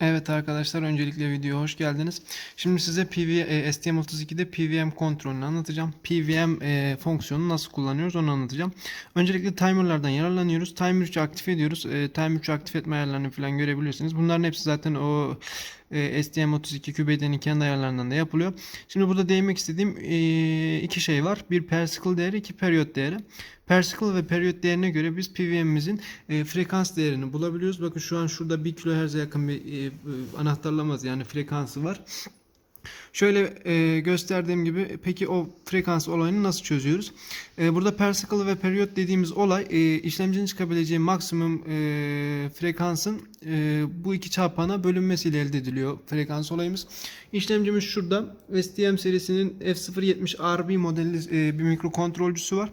Evet arkadaşlar öncelikle videoya hoş geldiniz. Şimdi size PV, e, STM32'de PVM kontrolünü anlatacağım. PVM e, fonksiyonunu nasıl kullanıyoruz onu anlatacağım. Öncelikle timerlardan yararlanıyoruz. Timer 3'ü aktif ediyoruz. E, timer 3'ü aktif etme ayarlarını falan görebilirsiniz. Bunların hepsi zaten o e, STM32 QBD'nin kendi ayarlarından da yapılıyor. Şimdi burada değinmek istediğim e, iki şey var. Bir per cycle değeri, iki periyot değeri. Per cycle ve periyot değerine göre biz PVM'imizin e, frekans değerini bulabiliyoruz. Bakın şu an şurada 1 kHz'e yakın bir e, e, anahtarlamaz yani frekansı var. Şöyle e, gösterdiğim gibi peki o frekans olayını nasıl çözüyoruz? E, burada per cycle ve periyot dediğimiz olay e, işlemcinin çıkabileceği maksimum e, frekansın e, bu iki çarpana bölünmesiyle elde ediliyor frekans olayımız. İşlemcimiz şurada STM serisinin F070 RB modeli e, bir mikrokontrolcüsü var.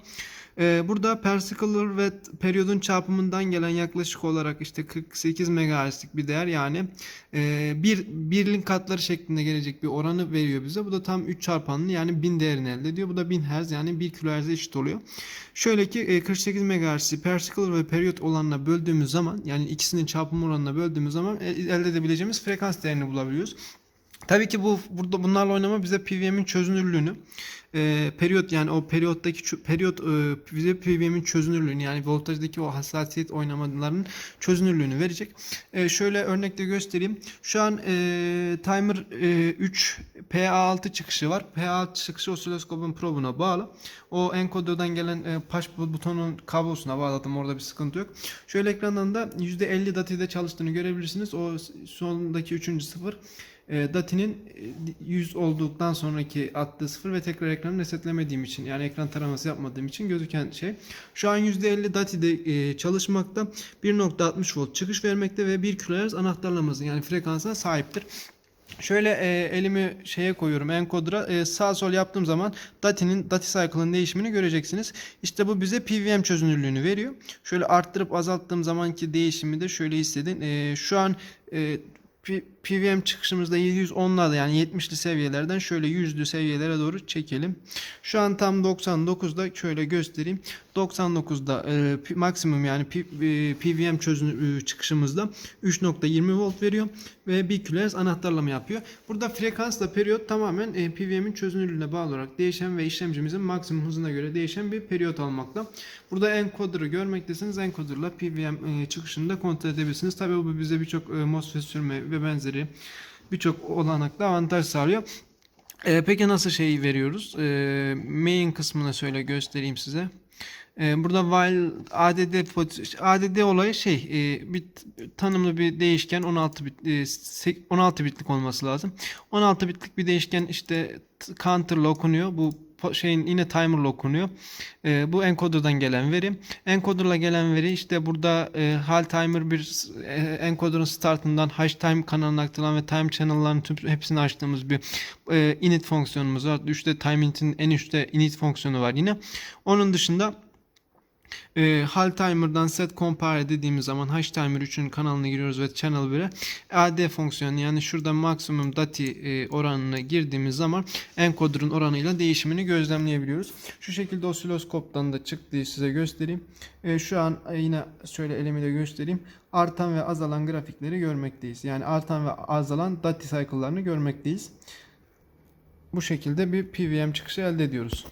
Ee, burada persicler ve periyodun çarpımından gelen yaklaşık olarak işte 48 MHz'lik bir değer yani e, bir birlin katları şeklinde gelecek bir oranı veriyor bize. Bu da tam 3 çarpanlı yani 1000 değerini elde ediyor. Bu da 1000 Hz yani 1 kHz'e eşit oluyor. Şöyle ki e, 48 MHz'i persicler ve periyot olanına böldüğümüz zaman yani ikisinin çarpım oranına böldüğümüz zaman e, elde edebileceğimiz frekans değerini bulabiliyoruz. Tabii ki bu burada bunlarla oynama bize PVM'in çözünürlüğünü e, periyot yani o periyottaki periyot e, bize PVM'in çözünürlüğünü yani voltajdaki o hassasiyet oynamalarının çözünürlüğünü verecek. E, şöyle örnekte göstereyim. Şu an e, timer e, 3 PA6 çıkışı var. PA6 çıkışı osiloskopun probuna bağlı. O enkoderden gelen e, push butonun kablosuna bağladım. Orada bir sıkıntı yok. Şöyle ekrandan da %50 datide çalıştığını görebilirsiniz. O sondaki 3. sıfır e, Dati'nin e, 100 olduktan sonraki attığı sıfır ve tekrar ekranı resetlemediğim için yani ekran taraması yapmadığım için gözüken şey. Şu an %50 Dati'de e, çalışmakta. 1.60 volt çıkış vermekte ve 1 kHz anahtarlaması yani frekansına sahiptir. Şöyle e, elimi şeye koyuyorum encoder'a e, sağ sol yaptığım zaman Dati'nin Dati cycle'ın değişimini göreceksiniz. İşte bu bize PWM çözünürlüğünü veriyor. Şöyle arttırıp azalttığım zamanki değişimi de şöyle hissedin. E, şu an e, PVM çıkışımızda 710'larda yani 70'li seviyelerden şöyle 100'lü seviyelere doğru çekelim. Şu an tam 99'da şöyle göstereyim. 99'da e, p- maksimum yani P- e, PVM çözünür e, çıkışımızda 3.20 volt veriyor ve 1 kHz anahtarlama yapıyor. Burada frekansla periyot tamamen e, PVM'in çözünürlüğüne bağlı olarak değişen ve işlemcimizin maksimum hızına göre değişen bir periyot almakta. Burada encoder'ı görmektesiniz. Encoder'la PVM e, çıkışını da kontrol edebilirsiniz. Tabii bu bize birçok e, MOSFET sürme ve benzeri birçok olanakla avantaj sağlıyor. E, peki nasıl şey veriyoruz? E, main kısmına şöyle göstereyim size. E, burada while add add olayı şey e, bir tanımlı bir değişken 16 bit e, sek- 16 bitlik olması lazım. 16 bitlik bir değişken işte counter'la okunuyor. Bu şeyin yine timer'la okunuyor. E, bu encoder'dan gelen veri. Encoder'la gelen veri işte burada e, hal timer bir e, encoder'ın startından hash time kanalına aktarılan ve time channel'ların tüm hepsini açtığımız bir e, init fonksiyonumuz var. Üstte time init'in en üstte init fonksiyonu var yine. Onun dışında e, hal timer'dan set compare dediğimiz zaman hash timer 3'ün kanalına giriyoruz ve channel 1'e AD fonksiyonu yani şurada maksimum dati e, oranına girdiğimiz zaman encoder'ın oranıyla değişimini gözlemleyebiliyoruz. Şu şekilde osiloskoptan da çıktığı size göstereyim. E, şu an e, yine şöyle elimi de göstereyim. Artan ve azalan grafikleri görmekteyiz. Yani artan ve azalan dati cycle'larını görmekteyiz. Bu şekilde bir PVM çıkışı elde ediyoruz.